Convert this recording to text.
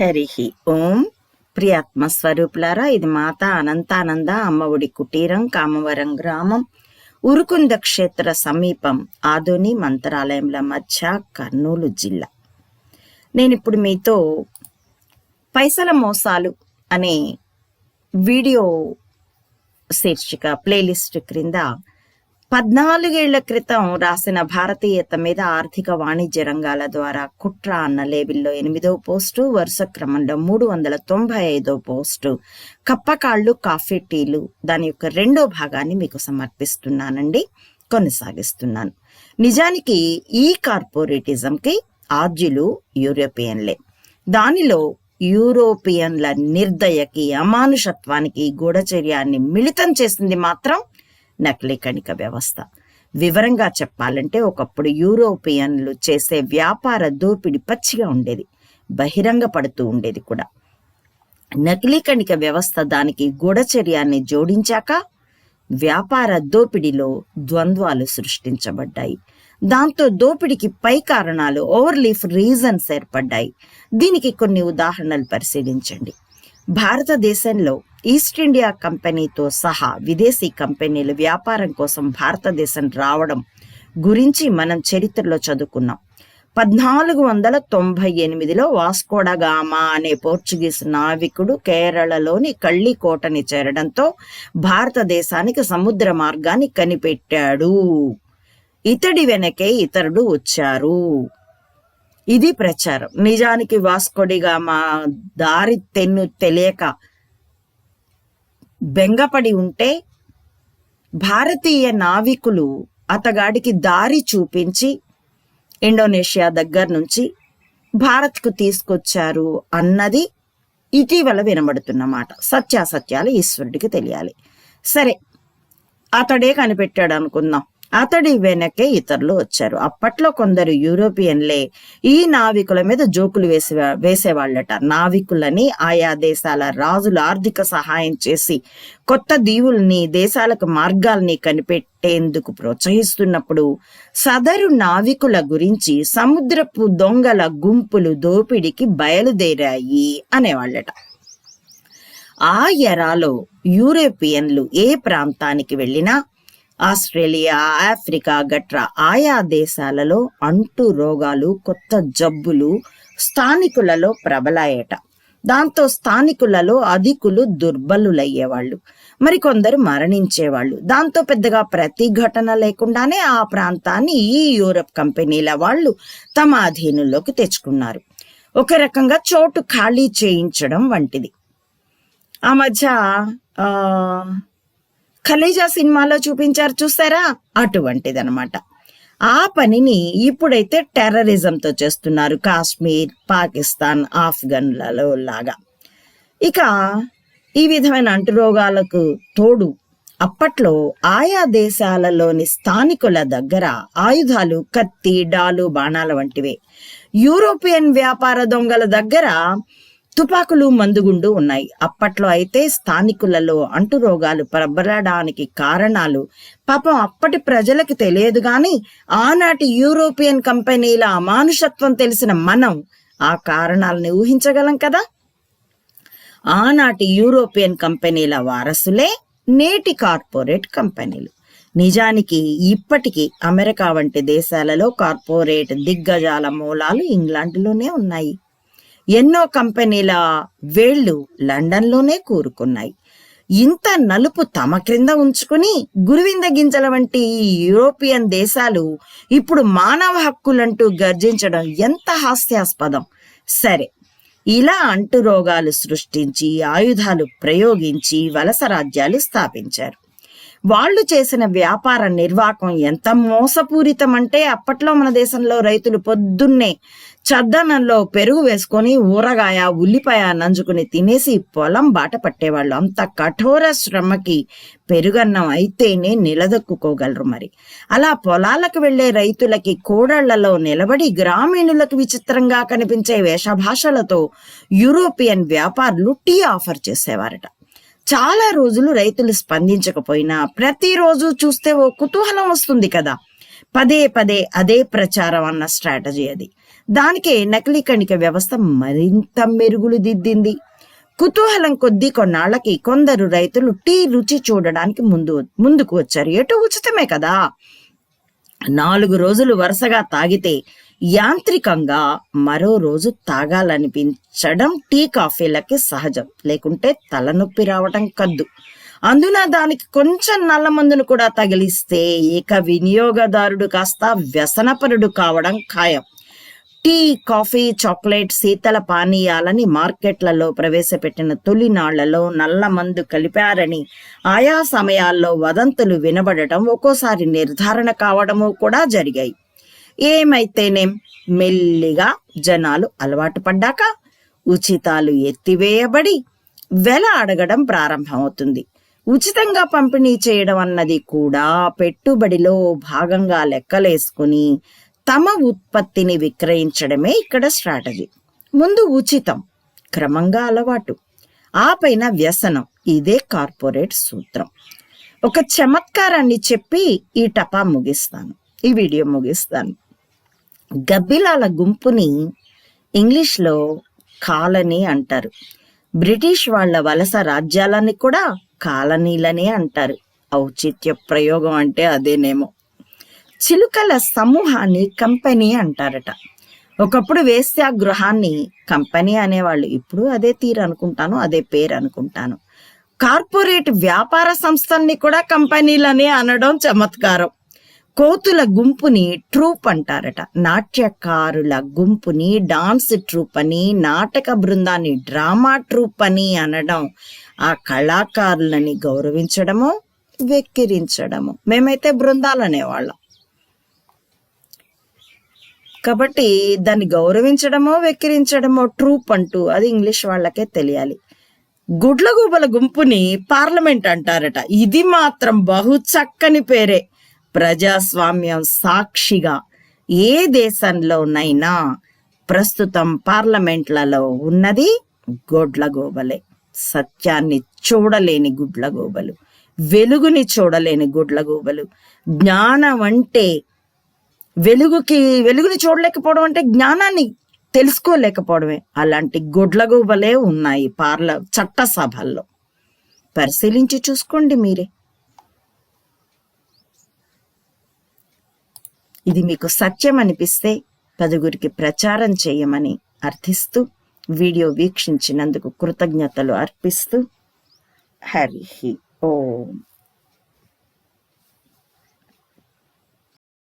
హరి ఓం ప్రియాత్మ స్వరూపులారా ఇది మాత అనంతానంద అమ్మఒడి కుటీరం కామవరం గ్రామం ఉరుకుంద క్షేత్ర సమీపం ఆదోని మంత్రాలయంల మధ్య కర్నూలు జిల్లా. నేను ఇప్పుడు మీతో పైసల మోసాలు అనే వీడియో శీర్షిక ప్లేలిస్ట్ క్రింద పద్నాలుగేళ్ళ క్రితం రాసిన భారతీయత మీద ఆర్థిక వాణిజ్య రంగాల ద్వారా కుట్ర అన్న లేబిల్లో ఎనిమిదో పోస్టు వరుస క్రమంలో మూడు వందల తొంభై ఐదో పోస్టు. కప్పకాళ్ళు కాఫీ టీలు దాని యొక్క రెండో భాగాన్ని మీకు సమర్పిస్తున్నానండి. కొనసాగిస్తున్నాను. నిజానికి ఈ కార్పొరేటిజంకి ఆద్యులు యూరోపియన్లే. దానిలో యూరోపియన్ల నిర్దయకి అమానుషత్వానికి గూఢచర్యాన్ని మిళితం చేసింది మాత్రం నకిలీ కణిక వ్యవస్థ. వివరంగా చెప్పాలంటే ఒకప్పుడు యూరోపియన్లు చేసే వ్యాపార దోపిడి పచ్చిగా ఉండేది. బహిరంగ పడుతూ ఉండేది కూడా. నకిలీ కణిక వ్యవస్థ దానికి గూఢచర్యాన్ని జోడించాక వ్యాపార దోపిడిలో ద్వంద్వాలు సృష్టించబడ్డాయి. దాంతో దోపిడికి పై కారణాలు ఓవర్లీఫ్ రీజన్స్ ఏర్పడ్డాయి. దీనికి కొన్ని ఉదాహరణలు పరిశీలించండి. భారతదేశంలో ఈస్ట్ ఇండియా కంపెనీతో సహా విదేశీ కంపెనీలు వ్యాపారం కోసం భారతదేశం రావడం గురించి మనం చరిత్రలో చదువుకున్నాం. పద్నాలుగు వందల తొంభై ఎనిమిదిలో వాస్కోడగామా అనే పోర్చుగీస్ నావికుడు కేరళలోని కళ్ళికోటని చేరడంతో భారతదేశానికి సముద్ర మార్గాన్ని కనిపెట్టాడు. ఇతడి వెనకే ఇతరుడు వచ్చారు. ఇది ప్రచారం. నిజానికి వాస్కోడిగామా దారి తెన్ను తెలియక బెంగపడి ఉంటే భారతీయ నావికులు అతగాడికి దారి చూపించి ఇండోనేషియా దగ్గర నుంచి భారత్కు తీసుకొచ్చారు అన్నది ఇటీవల వినబడుతున్నమాట సత్యాసత్యాలు ఈశ్వరుడికి తెలియాలి. సరే అతడే కనిపెట్టాడు అనుకుందాం. అతడి వెనకే ఇతరులు వచ్చారు. అప్పట్లో కొందరు యూరోపియన్లే ఈ నావికుల మీద జోకులు వేసే వేసేవాళ్ళట. నావికులని ఆయా దేశాల రాజులు ఆర్థిక సహాయం చేసి కొత్త దీవుల్ని దేశాలకు మార్గాల్ని కనిపెట్టేందుకు ప్రోత్సహిస్తున్నప్పుడు సదరు నావికుల గురించి సముద్రపు దొంగల గుంపులు దోపిడికి బయలుదేరాయి అనేవాళ్ళట. ఆ ఎరాలో యూరోపియన్లు ఏ ప్రాంతానికి వెళ్ళినా ఆస్ట్రేలియా ఆఫ్రికా గట్రా ఆయా దేశాలలో అంటు రోగాలు కొత్త జబ్బులు స్థానికులలో ప్రబలాయట. దాంతో స్థానికులలో అధికులు దుర్బలులయ్యేవాళ్ళు. మరికొందరు మరణించేవాళ్ళు. దాంతో పెద్దగా ప్రతిఘటన లేకుండానే ఆ ప్రాంతాన్ని ఈ యూరప్ కంపెనీల వాళ్ళు తమ అధీనంలోకి తెచ్చుకున్నారు. ఒక రకంగా చోటు ఖాళీ చేయించడం వంటిది. ఆ మధ్య ఆ ఖలేజా సినిమాలో చూపించారు చూసారా అటువంటిదనమాట ఆ పనిని ఇప్పుడైతే టెర్రరిజంతో చేస్తున్నారు కాశ్మీర్ పాకిస్తాన్ ఆఫ్ఘన్లలో లాగా. ఇక ఈ విధమైన అంటురోగాలకు తోడు అప్పట్లో ఆయా దేశాలలోని స్థానికుల దగ్గర ఆయుధాలు కత్తి డాలు బాణాల వంటివే. యూరోపియన్ వ్యాపార దొంగల దగ్గర తుపాకులు మందుగుండు ఉన్నాయి. అప్పట్లో అయితే స్థానికులలో అంటురోగాలు ప్రబలడానికి కారణాలు పాపం అప్పటి ప్రజలకు తెలియదు గాని ఆనాటి యూరోపియన్ కంపెనీల అమానుషత్వం తెలిసిన మనం ఆ కారణాలను ఊహించగలం కదా? ఆనాటి యూరోపియన్ కంపెనీల వారసులే నేటి కార్పొరేట్ కంపెనీలు. నిజానికి ఇప్పటికీ అమెరికా వంటి దేశాలలో కార్పొరేట్ దిగ్గజాల మూలాలు ఇంగ్లాండ్లోనే ఉన్నాయి. ఎన్నో కంపెనీల వేళ్ళు లండన్లోనే కూరుకున్నాయి. ఇంత నలుపు తమ క్రింద ఉంచుకుని గురువింద గింజల వంటి యూరోపియన్ దేశాలు ఇప్పుడు మానవ హక్కులంటూ గర్జించడం ఎంత హాస్యాస్పదం. సరే ఇలా అంటు రోగాలు సృష్టించి ఆయుధాలు ప్రయోగించి వలస రాజ్యాలు స్థాపించారు. వాళ్ళు చేసిన వ్యాపార నిర్వాహకం ఎంత మోసపూరితం అంటే అప్పట్లో మన దేశంలో రైతులు పొద్దున్నే చద్దనంలో పెరుగు వేసుకొని ఊరగాయ ఉల్లిపాయ నంజుకుని తినేసి పొలం బాట పట్టేవాళ్ళు. అంత కఠోర శ్రమకి పెరుగన్నం అయితేనే నిలదొక్కుకోగలరు మరి. అలా పొలాలకు వెళ్ళే రైతులకి కోడళ్ళలో నిలబడి గ్రామీణులకు విచిత్రంగా కనిపించే వేషభాషలతో యూరోపియన్ వ్యాపారులు టీ ఆఫర్ చేసేవారట. చాలా రోజులు రైతులు స్పందించకపోయినా ప్రతిరోజు చూస్తే ఓ కుతూహలం వస్తుంది కదా. పదే పదే అదే ప్రచారం అన్న స్ట్రాటజీ అది. దానికే నకిలీ కణిక వ్యవస్థ మరింత మెరుగులు దిద్దింది. కుతూహలం కొద్దీ కొన్నాళ్ళకి కొందరు రైతులు టీ రుచి చూడడానికి ముందు ముందుకు వచ్చారు. ఎటు ఉచితమే కదా. నాలుగు రోజులు వరుసగా తాగితే యాంత్రికంగా మరో రోజు తాగాలనిపించడం టీ కాఫీలకి సహజం. లేకుంటే తలనొప్పి రావటం కద్దు. అందున దానికి కొంచెం నల్ల మందును కూడా తగిలిస్తే ఏక వినియోగదారుడు కాస్త వ్యసనపరుడు కావడం ఖాయం. టీ కాఫీ చాక్లెట్ శీతల పానీయాలని మార్కెట్లలో ప్రవేశపెట్టిన తొలి నాళ్ళలో నల్ల మందు కలిపారని ఆయా సమయాల్లో వదంతులు వినబడటం ఒక్కోసారి నిర్ధారణ కావడము కూడా జరిగాయి. ఏమైతేనేం మెల్లిగా జనాలు అలవాటు పడ్డాక ఉచితాలు ఎత్తివేయబడి వెల అడగడం ప్రారంభమవుతుంది. ఉచితంగా పంపిణీ చేయడం అన్నది కూడా పెట్టుబడిలో భాగంగా లెక్కలేసుకుని తమ ఉత్పత్తిని విక్రయించడమే ఇక్కడ స్ట్రాటజీ. ముందు ఉచితం క్రమంగా అలవాటు ఆ పైన వ్యసనం ఇదే కార్పొరేట్ సూత్రం. ఒక చమత్కారాన్ని చెప్పి ఈ టపా ముగిస్తాను. ఈ వీడియో ముగిస్తాను. గబ్బిలాల గుంపుని ఇంగ్లీష్లో కాలనీ అంటారు. బ్రిటిష్ వాళ్ళ వలస రాజ్యాలని కూడా కాలనీలనే అంటారు. ఔచిత్య ప్రయోగం అంటే అదేనేమో. చిలుకల సమూహాన్ని కంపెనీ అంటారట. ఒకప్పుడు వేశ్యా గృహాన్ని కంపెనీ అనేవాళ్ళు. ఇప్పుడు అదే తీరు అనుకుంటాను అదే పేరు అనుకుంటాను. కార్పొరేట్ వ్యాపార సంస్థల్ని కూడా కంపెనీలనే అనడం చమత్కారం. కోతుల గుంపుని ట్రూప్ అంటారట. నాట్యకారుల గుంపుని డాన్స్ ట్రూప్ అని నాటక బృందాన్ని డ్రామా ట్రూప్ అని అనడం ఆ కళాకారులని గౌరవించడము వెక్కిరించడము. మేమైతే బృందాలు అనేవాళ్ళం. కాబట్టి దాన్ని గౌరవించడమో వెక్కిరించడమో ట్రూప్ అంటూ అది ఇంగ్లీష్ వాళ్ళకే తెలియాలి. గుడ్లగూబల గుంపుని పార్లమెంట్ అంటారట. ఇది మాత్రం బహు చక్కని పేరే. ప్రజాస్వామ్యం సాక్షిగా ఏ దేశంలోనైనా ప్రస్తుతం పార్లమెంట్లలో ఉన్నది గొడ్లగోబలే. సత్యాన్ని చూడలేని గుడ్లగోబలు వెలుగుని చూడలేని గుడ్లగోబలు. జ్ఞానం అంటే వెలుగుకి వెలుగుని చూడలేకపోవడం అంటే జ్ఞానాన్ని తెలుసుకోలేకపోవడమే. అలాంటి గుడ్లగూబలే ఉన్నాయి పార్ల చట్టసభల్లో. పరిశీలించి చూసుకోండి మీరే. ఇది మీకు సత్యం అనిపిస్తే పదుగురికి ప్రచారం చేయమని అర్థిస్తూ వీడియో వీక్షించినందుకు కృతజ్ఞతలు అర్పిస్తూ హరి ఓం.